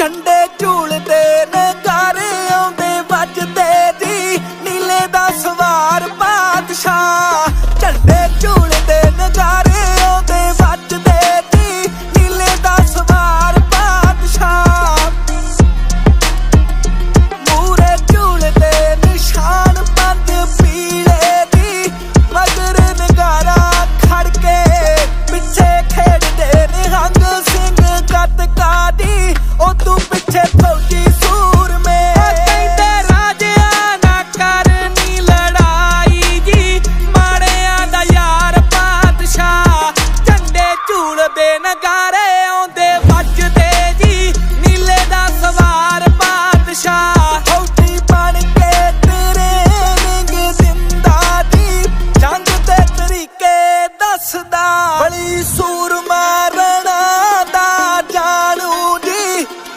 ചണ്ടേ ചൂളിൽ ਦੇ ਨਗਾਰੇ ਆਉਂਦੇ ਵੱਜਦੇ ਜੀ। ਨੀਲੇ ਦਾ ਸਵਾਰ ਬਾਦਸ਼ਾਹ। ਹੌਟੀ ਬਣ ਕੇ ਤੇਰੇ ਰੰਗ ਦਿੰਦਾ ਦੀ ਜੰਗ ਦੇ ਤਰੀਕੇ ਦੱਸਦਾ। ਬੜੀ ਸੂਰ